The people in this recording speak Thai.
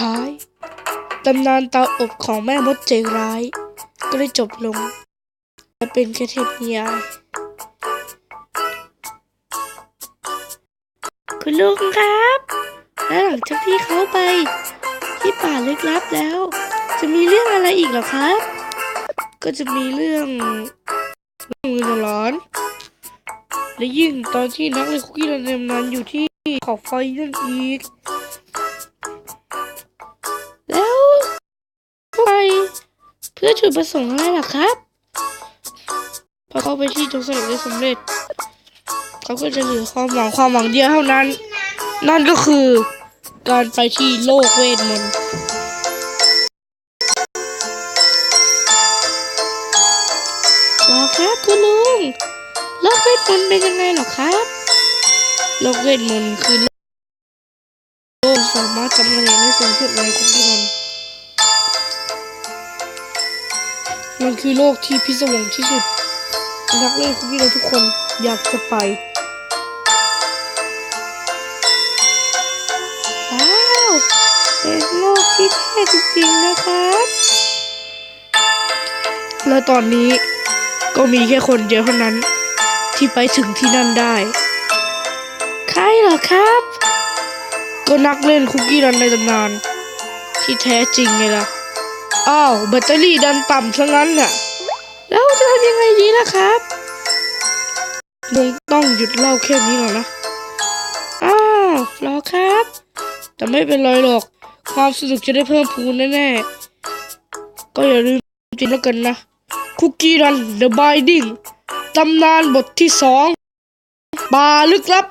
ท้ายตำนานเตาอบของแม่มดใจร้าย ก็ได้จบลงและเป็นแค่เทพนิยายคุณลุงครับ และหลังจากที่เขาไป ที่ป่าลึกลับแล้ว จะมีเรื่องอะไรอีกหรอครับ ก็จะมีเรื่องเรื่องมือร้อน และยิ่งตอนที่นักเรียคุกกี้รันเนมนั้นอยู่ที่ขอบไฟนั่นอีก เพื่อจุดประสงค์อะไรล่ะครับ พอเข้าไปที่จงสำเร็จได้สำเร็จ เขาก็จะเหลือความหวังความหวังเดียวเท่านั้น นั่นก็คือการไปที่โลกเวทมนต์รอครับคุณลุงโลกเวทมนต์เป็นยังไงหรอครับ โลกเวทมนต์คือโลกสามารถทำคะแนนได้สูงสุดในคุกกี้มั มันคือโลกที่พิศวงที่สุด นักเล่นคุกกี้เราทุกคนอยากจะไปว้าวเป็นโลกที่เท่จริงๆนะครับ และตอนนี้ก็มีแค่คนเดียวเท่านั้น ที่ไปถึงที่นั่นได้ ใครเหรอครับ ก็นักเล่นคุกกี้รันในตำนาน ที่แท้จริงไงล่ะ อ้าวแบตเตอรี่ดันต่ำซะงั้นน่ะ แล้วจะทำยังไงดีล่ะครับลุงต้องหยุดเล่าแค่นี้หรอกนะ อ้าวรอครับ แต่ไม่เป็นไรหรอก ความสนุกจะได้เพิ่มพูนแน่ๆ ก็อย่าลืมจริงแล้วกันนะ คุกกี้รัน The Binding ตำนานบทที่สองป่าลึกลับ